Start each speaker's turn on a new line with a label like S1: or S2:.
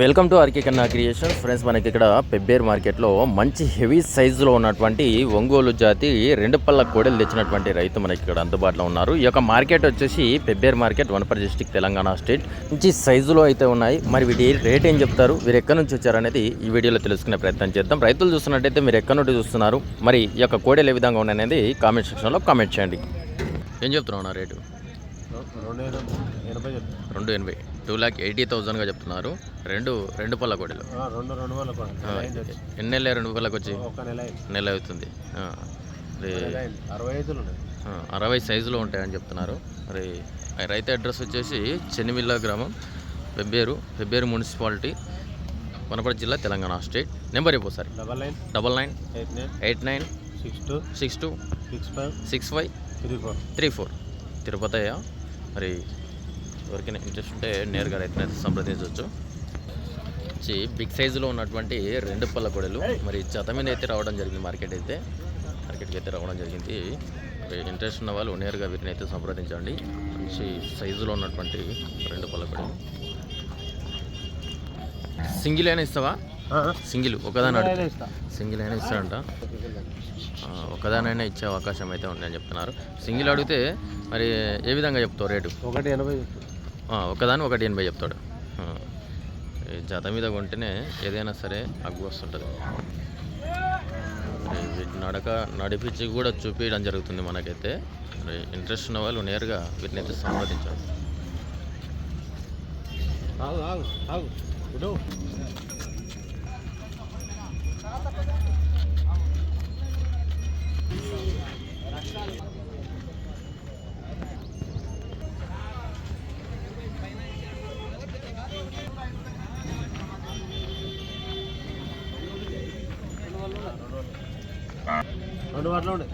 S1: Welcome to RK Kanna creations friends మనకి ఇక్కడ పెబ్బేర్ మార్కెట్లో మంచి హెవీ సైజులో ఉన్నటువంటి ఒంగోలు జాతి రెండు పళ్ళ కోడలు తెచ్చినటువంటి రైతు మనకి ఇక్కడ అందుబాటులో ఉన్నారు. ఈ యొక్క మార్కెట్ వచ్చేసి Pebbair market Wanaparthy district Telangana state. మంచి సైజులో అయితే ఉన్నాయి. మరి వీటి రేట్ ఏం చెప్తారు? వీరు ఎక్కడి నుంచి వచ్చారనేది ఈ వీడియోలో తెలుసుకునే ప్రయత్నం చేద్దాం. రైతులు చూస్తున్నట్టయితే మీరు ఎక్కడి నుండి చూస్తున్నారు? మరి ఈ యొక్క కోడలు ఏ విధంగా ఉన్నాయనేది కామెంట్ సెక్షన్లో కామెంట్ చేయండి. ఏం చెప్తున్నావు నా రేటు?
S2: రెండు ఎనభై.
S1: టూ ల్యాక్ ఎయిటీ థౌజండ్గా చెప్తున్నారు. రెండు రెండు పళ్ళ కోడలు.
S2: రెండు రెండు
S1: ఆ, ఎన్ని నెలలు రెండు పళ్ళకి వచ్చి?
S2: ఒక నెల
S1: నెల అవుతుంది.
S2: అరవై ఐదులు
S1: అరవై సైజులో ఉంటాయని చెప్తున్నారు. మరి రైతు అడ్రస్ వచ్చేసి చెన్నిమిల్ల గ్రామం పెబ్బేరు పెబ్బేరు మున్సిపాలిటీ వనపర్తి జిల్లా తెలంగాణ స్టేట్. నెంబర్ ఇవ్వు sir.
S2: Double nine.
S1: Double nine.
S2: Eight nine.
S1: Eight nine.
S2: Six two.
S1: Six two.
S2: Six five.
S1: Six five.
S2: Three four.
S1: Three four. Tirupathaiah. మరి ఎవరికైనా ఇంట్రెస్ట్ ఉంటే నేరుగా రైతునైతే సంప్రదించవచ్చు. వచ్చి బిగ్ సైజులో ఉన్నటువంటి రెండు పళ్ళ కొడలు. మరి జత మీద అయితే రావడం జరిగింది మార్కెట్ అయితే. మార్కెట్కి అయితే రావడం జరిగింది. ఇంట్రెస్ట్ ఉన్న వాళ్ళు నేరుగా వీటిని అయితే సంప్రదించండి. మంచి సైజులో ఉన్నటువంటి రెండు పళ్ళ కొడలు. సింగిల్ అయినా ఇస్తావా? సింగిల్ ఒకదాని సింగిల్ అయినా ఇస్తాడంట. ఆ, ఒకదానైనా ఇచ్చే అవకాశం అయితే ఉందని చెప్తున్నారు. సింగిల్ అడిగితే మరి ఏ విధంగా చెప్తావు రేటు?
S2: ఒకటి ఎనభై
S1: ఒకదాని ఒకటి ఎనభై చెప్తాడు. ఈ జత మీద కొంటేనే ఏదైనా సరే అగ్గు వస్తుంటుంది. వీటి నడక నడిపించి కూడా చూపించడం జరుగుతుంది మనకైతే. ఇంట్రెస్ట్ ఉన్న వాళ్ళు నేరుగా వీటిని అయితే సంప్రదించాలి.
S2: ఆగు రెండు వాటిలో ఉండే